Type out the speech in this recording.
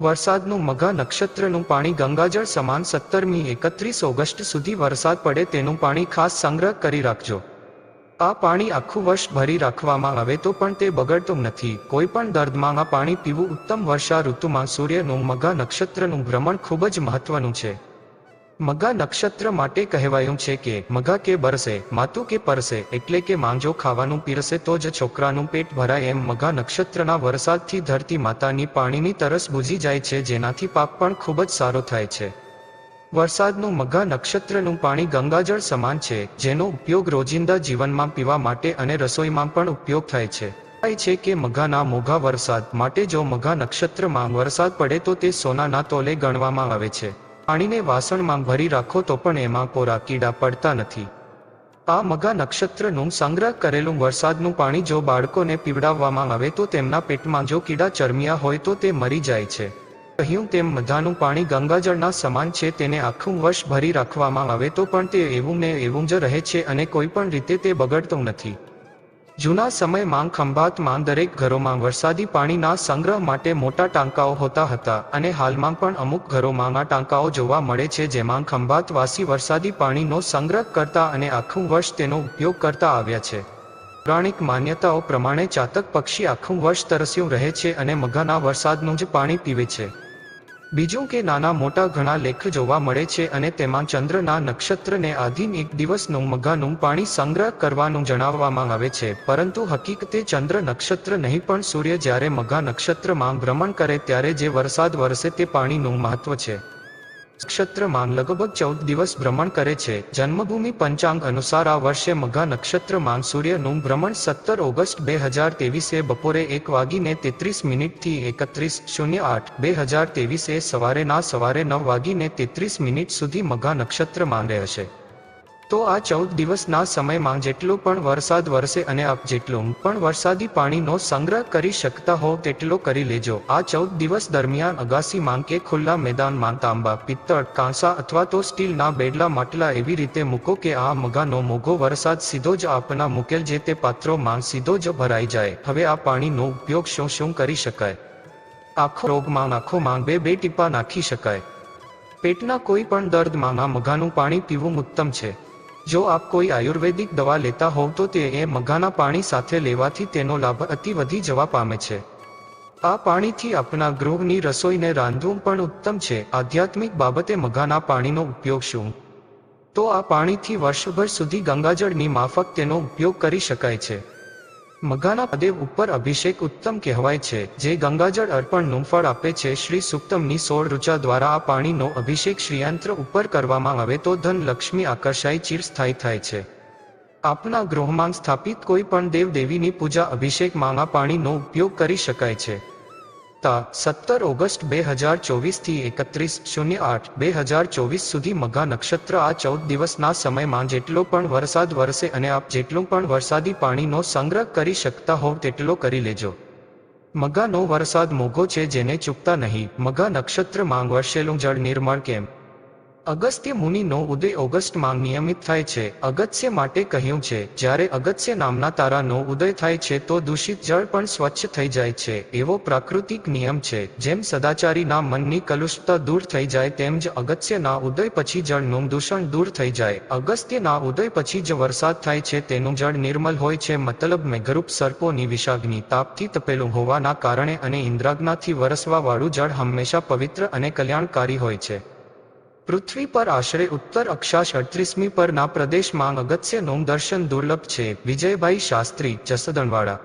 વરસાદનું મઘા નક્ષત્રનું પાણી ગંગાજળ સમાન સત્તરમી એકત્રીસ ઓગસ્ટ સુધી વરસાદ પડે તેનું પાણી ખાસ સંગ્રહ કરી રાખજો. આ પાણી આખું વર્ષ ભરી રાખવામાં આવે તો પણ તે બગડતું નથી. કોઈ પણ દર્દમાં આ પાણી પીવું ઉત્તમ વર્ષા ઋતુમાં સૂર્યનું મઘા નક્ષત્રનું ભ્રમણ ખૂબ જ મહત્વનું છે. મઘા નક્ષત્ર માટે કહેવાયું છે કે મઘા કે બરસે, માતુ કે પરસે, એટલે કે માંજો ખાવાનું પીરસે તો જ છોકરાનું પેટ ભરાય એમ મગા નક્ષત્રના વરસાદથી ધરતી માતાની પાણીની તરસ બુજી જાય છે, જેનાથી પાક પણ ખૂબ જ સારો થાય છે. વરસાદનું મઘા નક્ષત્રનું પાણી ગંગાજળ સમાન છે, જેનો ઉપયોગ રોજિંદા જીવનમાં પીવા માટે અને રસોઈમાં પણ ઉપયોગ થાય છે. થાય છે કે મઘાના મોઘા વરસાદ માટે જો મઘા નક્ષત્રમાં વરસાદ પડે તો તે સોનાના તોલે ગણવામાં આવે છે. પાણીને વાસણમાં ભરી રાખો તો પણ એમાં કોરા કીડા પડતા નથી. આ મગા નક્ષત્રનું સંગ્રહ કરેલું વરસાદનું પાણી જો બાળકોને પીવડાવવામાં આવે તો તેમના પેટમાં જો કીડા ચરમિયા હોય તો તે મરી જાય છે. કહ્યું તેમ મધાનું પાણી ગંગાજળના સમાન છે તેને આખું વર્ષ ભરી રાખવામાં આવે તો પણ તે એવું ને એવું જ રહે છે અને કોઈ પણ રીતે તે બગડતું નથી. જૂના સમયમાં ખંભાતમાં દરેક ઘરોમાં વરસાદી પાણીના સંગ્રહ માટે મોટા ટાંકાઓ હોતા હતા અને હાલમાં પણ અમુક ઘરોમાં આ ટાંકાઓ જોવા મળે છે જેમાં ખંભાતવાસી વરસાદી પાણીનો સંગ્રહ કરતા અને આખું વર્ષ તેનો ઉપયોગ કરતા આવ્યા છે. પૌરાણિક માન્યતાઓ પ્રમાણે ચાતક પક્ષી આખું વર્ષ તરસ્યું રહે છે અને મઘાના વરસાદનું જ પાણી પીવે છે. બીજું કે નાના મોટા ઘણા લેખ જોવા મળે છે અને તેમાં ચંદ્રના નક્ષત્રને આધીન એક દિવસનું મઘાનું પાણી સંગ્રહ કરવાનું જણાવવામાં આવે છે. પરંતુ હકીકતે ચંદ્ર નક્ષત્ર નહીં, પણ સૂર્ય જ્યારે મઘા નક્ષત્રમાં ભ્રમણ કરે ત્યારે જે વરસાદ વરસે તે પાણીનું મહત્વ છે. નક્ષત્રમાં લગભગ ચૌદ દિવસ ભ્રમણ કરે છે. જન્મભૂમિ પંચાંગ અનુસાર આ વર્ષે મઘા નક્ષત્રમાં સૂર્યનું ભ્રમણ સત્તર ઓગસ્ટ બે હજાર તેવીસે બપોરે એક વાગીને તેત્રીસ મિનિટથી એકત્રીસ શૂન્ય આઠ બે હજાર તેવીસે સવારેના સવારે નવ વાગીને તેત્રીસ મિનિટ સુધી મઘા નક્ષત્રમાં રહેશે. તો આ ચૌદ દિવસના સમયમાં જેટલો પણ વરસાદ વરસે અને આપ જેટલું પણ વરસાદી પાણીનો સંગ્રહ કરી શકતા હો તેટલો કરી લેજો. આ ચૌદ દિવસ દરમિયાન અગાસીમાં કે ખુલ્લા મેદાનમાં તાંબા, પિત્તળ, કાંસા અથવા તો સ્ટીલના બેડલા માટલા એવી રીતે મૂકો કે આ મગાનો મોઘો વરસાદ સીધો જ આપના મૂકેલ જે તે પાત્રોમાં સીધો જ ભરાઈ જાય. હવે આ પાણીનો ઉપયોગ શું શું કરી શકાય? આખો રોગમાં આંખોમાં બે બે ટીપા નાખી શકાય. પેટના કોઈ પણ દર્દમાં મઘાનું પાણી પીવું ઉત્તમ છે. જો આપ કોઈ આયુર્વેદિક દવા લેતા હોવ તો તે એ મઘાના પાણી સાથે લેવાથી તેનો લાભ અતિ વધી જવા પામે છે. આ પાણીથી આપના ગૃહની રસોઈને રાંધવું પણ ઉત્તમ છે. આધ્યાત્મિક બાબતે મઘાના પાણીનો ઉપયોગ શું? તો આ પાણીથી વર્ષભર સુધી ગંગાજળની માફક તેનો ઉપયોગ કરી શકાય છે. મઘાના પદેવ ઉપર અભિષેક ઉત્તમ કહેવાય છે, જે ગંગાજળ અર્પણનું ફળ આપે છે. શ્રી સુક્તમની સોળ ઋચા દ્વારા આ પાણીનો અભિષેક શ્રીયંત્ર ઉપર કરવામાં આવે તો ધન લક્ષ્મી આકર્ષાય, ચિરસ્થાયી થાય છે. આપના ગૃહમાં સ્થાપિત કોઈ પણ દેવદેવીની પૂજા અભિષેકમાં આ પાણીનો ઉપયોગ કરી શકાય છે. તા સત્તર ઓગસ્ટ બે હજાર ચોવીસથી એકત્રીસ શૂન્ય આઠ બે હજાર ચોવીસ સુધી મઘા નક્ષત્ર આ ચૌદ દિવસના સમયમાં જેટલો પણ વરસાદ વરસે અને આપ જેટલું પણ વરસાદી પાણીનો સંગ્રહ કરી શકતા હોવ તેટલો કરી લેજો. મઘાનો વરસાદ મોઘો છે જેને ચૂકતા નહીં. મઘા નક્ષત્રમાં વરસેલું જળ નિર્મળ કેમ અગસ્ત્ય મુનિનો ઉદય ઓગસ્ટમાં નિયમિત થાય છે. અગત્ય માટે કહ્યું છે, જ્યારે અગત્ય નામના તારાનો ઉદય થાય છે તો દૂષિત જળ પણ સ્વચ્છ થઈ જાય છે. એવો પ્રાકૃતિક નિયમ છે, જેમ સદાચારીના મનની કલુષતા દૂર થઈ જાય તેમ જ અગત્યના ઉદય પછી જળનું દૂષણ દૂર થઈ જાય. અગસ્ત્યના ઉદય પછી જ વરસાદ થાય છે તેનું જળ નિર્મલ હોય છે. મતલબ મેઘરૂપ સર્પોની વિષાગ્નિ તાપથી તપેલું હોવાના કારણે અને ઇન્દ્રાગ્નાથી વરસવા વાળું જળ હંમેશા પવિત્ર અને કલ્યાણકારી હોય છે. પૃથ્વી પર આશરે ઉત્તર અક્ષાંશ અડત્રીસમી પરના પ્રદેશમાં અગત્યનું દર્શન દુર્લભ છે. વિજયભાઈ શાસ્ત્રી, જસદણવાડા.